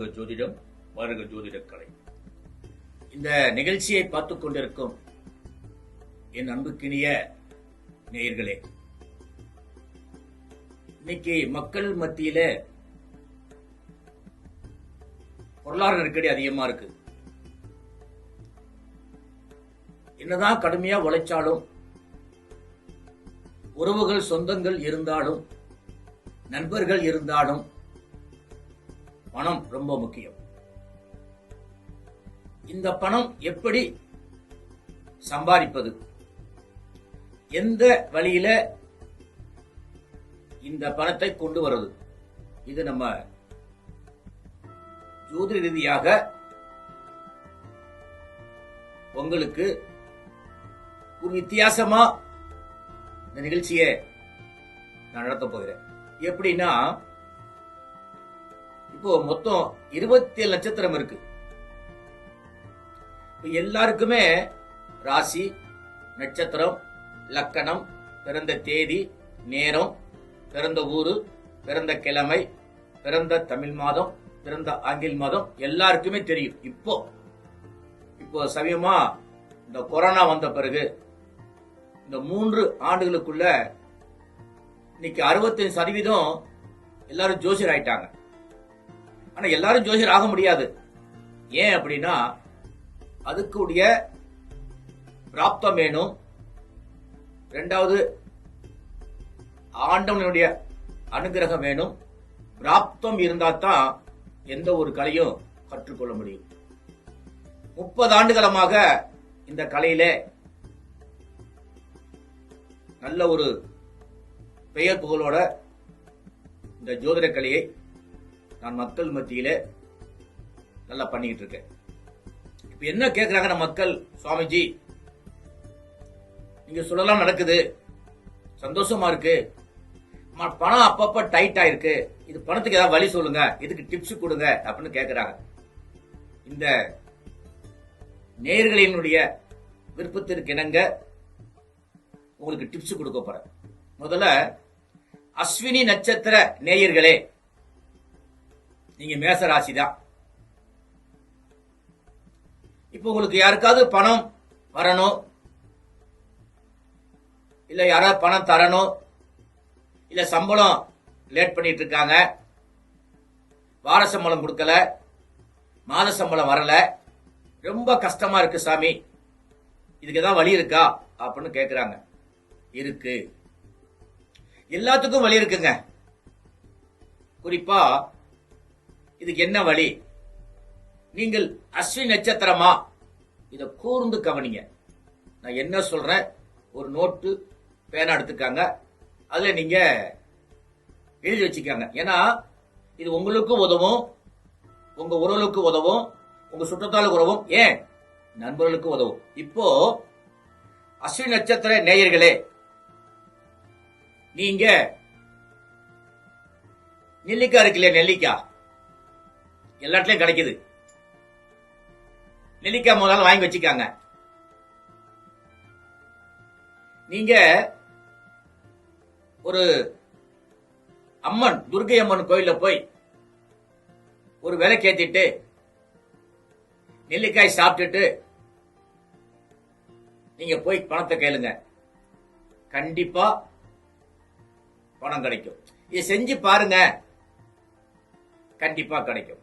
ஜோதிடம் வருக ஜோதிடக்கலை. இந்த நிகழ்ச்சியை பார்த்துக் கொண்டிருக்கும் என் அன்புக்கினிய நேயர்களே இன்னைக்கு மக்கள் மத்தியில பொருளாதார நெருக்கடி அதிகமா இருக்கு. என்னதான் கடுமையா உழைச்சாலும் உறவுகள் சொந்தங்கள் இருந்தாலும் நண்பர்கள் இருந்தாலும் பணம் ரொம்ப முக்கியம். இந்த பணம் எப்படி சம்பாதிப்பது? எந்த வழியில இந்த பணத்தை கொண்டு வர்றது? இது நம்ம ஜோதி ரீதியாக உங்களுக்கு ஒரு வித்தியாசமா இந்த நிகழ்ச்சியை நான் நடத்த போகிறேன். எப்படின்னா இப்போ மொத்தம் இருபத்தி ஏழு நட்சத்திரம் இருக்கு. எல்லாருக்குமே ராசி நட்சத்திரம் லக்கணம் பிறந்த தேதி நேரம் பிறந்த ஊரு பிறந்த கிழமை பிறந்த தமிழ் மாதம் பிறந்த ஆங்கில மாதம் எல்லாருக்குமே தெரியும். இப்போ இப்போ சமயமா இந்த கொரோனா வந்த பிறகு இந்த மூன்று ஆண்டுகளுக்குள்ள இன்னைக்கு அறுபத்தஞ்சு சதவீதம் எல்லாரும் ஜோசியர் ஆயிட்டாங்க. ஆனா எல்லாரும் ஜோசியர் ஆக முடியாது. ஏன் அப்படின்னா அதுக்குடைய பிராப்தம் வேணும் ரெண்டாவது ஆண்டவனுடைய அனுகிரகம் வேணும் பிராப்தம் இருந்தா தான் எந்த ஒரு கலையும் கற்றுக்கொள்ள முடியும். முப்பது ஆண்டுகளமாக இந்த கலையில நல்ல ஒரு பெயர் புகழோட இந்த ஜோதிட கலையை நான் மக்கள் மத்தியில நல்லா பண்ணிட்டு இருக்கேன் இப்ப என்ன கேக்குறாங்க நம்ம மக்கள்? சுவாமிஜி நீங்க சொல்லலாம் நடக்குது. சந்தோஷமா இருக்கு. பணம் அப்பப்ப டைட் ஆயிருக்கு. இது பணத்துக்கு ஏதாவது வழி சொல்லுங்க. இதுக்கு டிப்ஸ் கொடுங்க அப்படின்னு கேக்குறாங்க. இந்த நேர்களினுடைய விருப்பத்திற்கு இணங்க உங்களுக்கு டிப்ஸ் கொடுக்க போறேன். முதல்ல அஸ்வினி நட்சத்திர நேயர்களே நீங்க மேச ராசி தான் இப்போ உங்களுக்கு யாருக்காவது பணம் வரணும்? இல்ல யாராவது பணம் தரணும்? இல்ல சம்பளம் லேட் பண்ணிட்டு இருக்காங்க வார சம்பளம் கொடுக்கல. மாத சம்பளம் வரல. ரொம்ப கஷ்டமா இருக்கு சாமி. இதுக்கு ஏதாவது வழி இருக்கா? அப்படின்னு கேட்குறாங்க இருக்கு. எல்லாத்துக்கும் வழி இருக்குங்க. குறிப்பா இதுக்கு என்ன வழி? நீங்கள் அஸ்வி நட்சத்திரமா? இத கூர்ந்து கவனிங்க. நான் என்ன சொல்றேன்? ஒரு நோட்டு பேனா எடுத்துக்காங்க. அதுல நீங்க எழுதி வச்சுக்காங்க. ஏன்னா இது உங்களுக்கும் உதவும் உங்க உறவுகளுக்கு உதவும் உங்க சுற்றத்தாளுக்கு உதவும். ஏன்? நண்பர்களுக்கு உதவும். இப்போ அஸ்வி நட்சத்திர நேயர்களே நீங்க நெல்லிக்காய் இருக்கு இல்லையா நெல்லிக்காய்? எல்லாத்துலயும் கிடைக்குது. நெல்லிக்காய் முதல்ல வாங்கி வச்சுக்காங்க. நீங்க ஒரு அம்மன் துர்கை அம்மன் கோயில போய் ஒரு விலைக்கு ஏத்திட்டு நெல்லிக்காய் சாப்பிட்டுட்டு நீங்க போய் பணத்தை கேளுங்க. கண்டிப்பா பணம் கிடைக்கும். இதை செஞ்சு பாருங்க. கண்டிப்பா கிடைக்கும்.